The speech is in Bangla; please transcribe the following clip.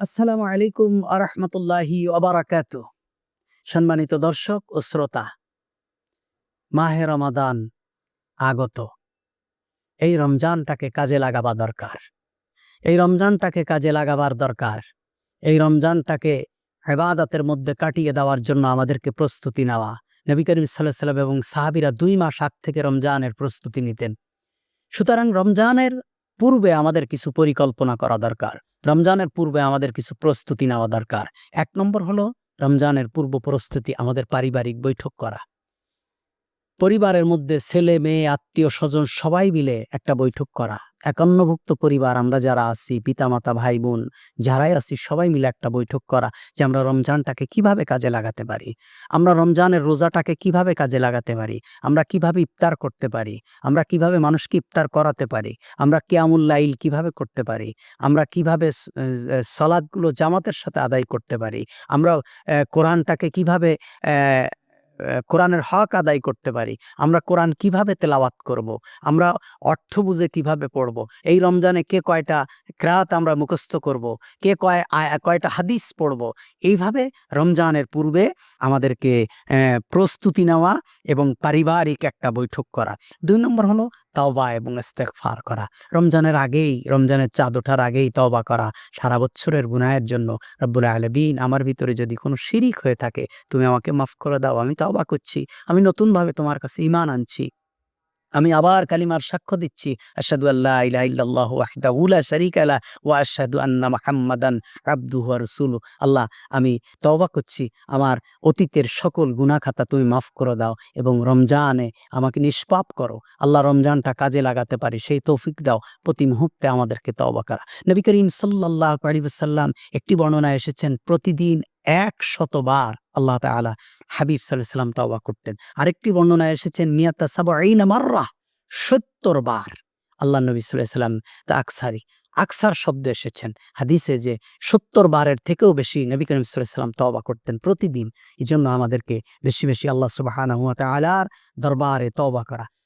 আসসালামু আলাইকুম আরহামতুল্লাহি ওবারাকাত সম্মানিত দর্শক ও শ্রোতা, মাহে রমাদান আগত। এই রমজানটাকে কাজে লাগাবা দরকার। এই রমজানটাকে কাজে লাগাবার দরকার। এই রমজানটাকে হেবাদাতের মধ্যে কাটিয়ে দেওয়ার জন্য আমাদেরকে প্রস্তুতি নেওয়া। নবী করিম সাল্লাহ সাল্লাম এবং সাহাবিরা দুই মাস আগ থেকে রমজানের প্রস্তুতি নিতেন। সুতরাং রমজানের পূর্বে আমাদের কিছু পরিকল্পনা করা দরকার। রমজানের পূর্বে আমাদের কিছু প্রস্তুতি নেওয়া দরকার। এক নম্বর হলো, রমজানের পূর্ব প্রস্তুতি আমাদের পারিবারিক বৈঠক করা। পরিবারের মধ্যে ছেলে, মেয়ে, আত্মীয়, স্বজন সবাই মিলে একটা বৈঠক করা। একান্নভুক্ত পরিবার, আমরা যারা আছি, পিতামাতা ভাই বোন যারাই আছি, সবাই মিলে একটা বৈঠক করা যে আমরা রমজানটাকে কীভাবে কাজে লাগাতে পারি? আমরা রমজানের রোজাটাকে কীভাবে কাজে লাগাতে পারি? আমরা কীভাবে ইফতার করতে পারি? আমরা কীভাবে মানুষকে ইফতার করাতে পারি? আমরা কিয়ামুল লাইল কীভাবে করতে পারি? আমরা কীভাবে সলাদগুলো জামাতের সাথে আদায় করতে পারি? আমরা কোরআনটাকে কীভাবে কোরআনের হক আদায় করতে পারি। আমরা কোরআন কীভাবে তেলাওয়াত করব। আমরা অর্থ বুঝে কীভাবে পড়ব? এই রমজানে কে কয়টা ক্রাত আমরা মুখস্থ করব? কে কয় কয়টা হাদিস পড়ব? এইভাবে রমজানের পূর্বে আমাদেরকে প্রস্তুতি নেওয়া এবং পারিবারিক একটা বৈঠক করা। দুই নম্বর হলো তওবা এবং ইস্তেগফার করা। রমজানের আগেই, রমজানের চাঁদ ওঠার আগেই তবা করা। সারা বছরের গুনাহের জন্য, রব্বুল আলবিন আমার ভিতরে যদি কোনো শিরিক হয়ে থাকে, তুমি আমাকে মাফ করে দাও, আমি তবা করছি। আমি নতুনভাবে তোমার কাছে ইমান আনছি। আমি আবার কালিমার সাক্ষ্য দিচ্ছি আল্লাহ, আমি তওবা করছি, আমার অতীতের সকল গুনাহ খাতা তুমি মাফ করে দাও এবং রমজানে আমাকে নিষ্পাপ করো। আল্লাহ রমজানটা কাজে লাগাতে পারি, সেই তৌফিক দাও, প্রতি মুহূর্তে আমাদেরকে তওবা করা। নবী করিম সাল্লাল্লাহু আলাইহি ওয়াসাল্লাম একটি বর্ণনায় এসেছেন, প্রতিদিন এক শতবার আল্লাহ তাআলা হাবিব সাল্লাম তাওবা করতেন। আরেকটি বর্ণনায় এসেছেন মিয়াতা সাবঈনা মাররা, সত্তর বার আল্লাহ নবী সাল্লাম তা আকসারি। আকসার শব্দ এসেছেন হাদিসে যে সত্তর বারের থেকেও বেশি নবী করিম সাল্লাম তওবা করতেন প্রতিদিন। এই জন্য আমাদেরকে বেশি বেশি আল্লাহ সুবাহ আলার দরবারে তওবা করা।